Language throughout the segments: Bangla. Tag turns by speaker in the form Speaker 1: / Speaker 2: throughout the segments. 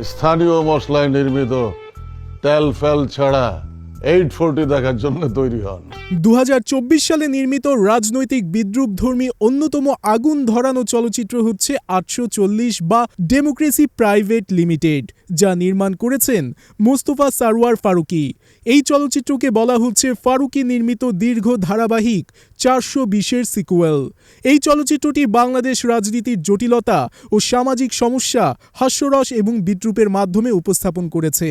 Speaker 1: স্থানীয় মশলায় নির্মিত তেল ফেল ছাড়া এইট ফোরটি দেখার জন্য তৈরি হন।
Speaker 2: দু হাজার চব্বিশ সালে নির্মিত রাজনৈতিক বিদ্রুপধর্মী অন্যতম আগুন ধরানো চলচ্চিত্র হচ্ছে আটশো চল্লিশ বা ডেমোক্রেসি প্রাইভেট লিমিটেড, যা নির্মাণ করেছেন মোস্তফা সারওয়ার ফারুকি। এই চলচ্চিত্রকে বলা হচ্ছে ফারুকি নির্মিত দীর্ঘ ধারাবাহিক চারশো বিশের সিকুয়েল। এই চলচ্চিত্রটি বাংলাদেশ রাজনীতির জটিলতা ও সামাজিক সমস্যা, হাস্যরস এবং বিদ্রুপের মাধ্যমে উপস্থাপন করেছে।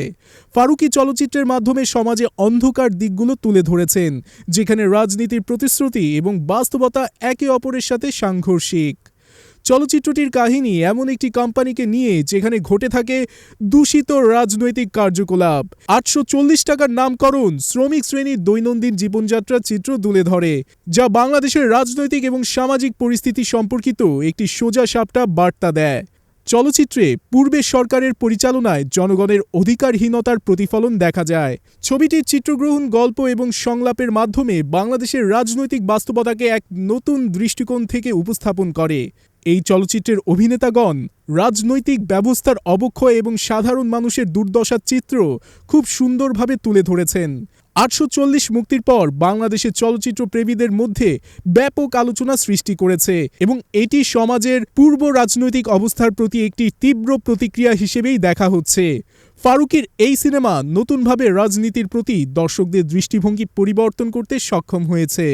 Speaker 2: ফারুকি চলচ্চিত্রের মাধ্যমে সমাজে অন্ধকার দিকগুলো তুলে ধরেছেন, যেখানে রাজনীতির প্রতিশ্রুতি এবং বাস্তবতা একে অপরের সাথে সাংঘর্ষিক। চলচ্চিত্রটির কাহিনী এমন একটি কোম্পানিকে নিয়ে যেখানে ঘটে থাকে দূষিত রাজনৈতিক কার্যকলাপ। আটশো চল্লিশ টাকার নামকরণ শ্রমিক শ্রেণির দৈনন্দিন জীবনযাত্রার চিত্র তুলে ধরে, যা বাংলাদেশের রাজনৈতিক এবং সামাজিক পরিস্থিতি সম্পর্কিত একটি সোজা সাপটা বার্তা দেয়। চলচ্চিত্রে পূর্বে সরকারের পরিচালনায় জনগণের অধিকারহীনতার প্রতিফলন দেখা যায়। ছবিটির চিত্রগ্রহণ, গল্প এবং সংলাপের মাধ্যমে বাংলাদেশের রাজনৈতিক বাস্তবতাকে এক নতুন দৃষ্টিকোণ থেকে উপস্থাপন করে। এই চলচ্চিত্রের অভিনেতাগণ রাজনৈতিক ব্যবস্থার অবক্ষয় এবং সাধারণ মানুষের দুর্দশার চিত্র খুব সুন্দরভাবে তুলে ধরেছেন। আটশো চল্লিশ মুক্তির পর বাংলাদেশের চলচ্চিত্র প্রেমীদের মধ্যে ব্যাপক আলোচনা সৃষ্টি করেছে এবং এটি সমাজের পূর্ব রাজনৈতিক অবস্থার প্রতি একটি তীব্র প্রতিক্রিয়া হিসেবেই দেখা হচ্ছে। ফারুকের এই সিনেমা নতুনভাবে রাজনীতির প্রতি দর্শকদের দৃষ্টিভঙ্গি পরিবর্তন করতে সক্ষম হয়েছে।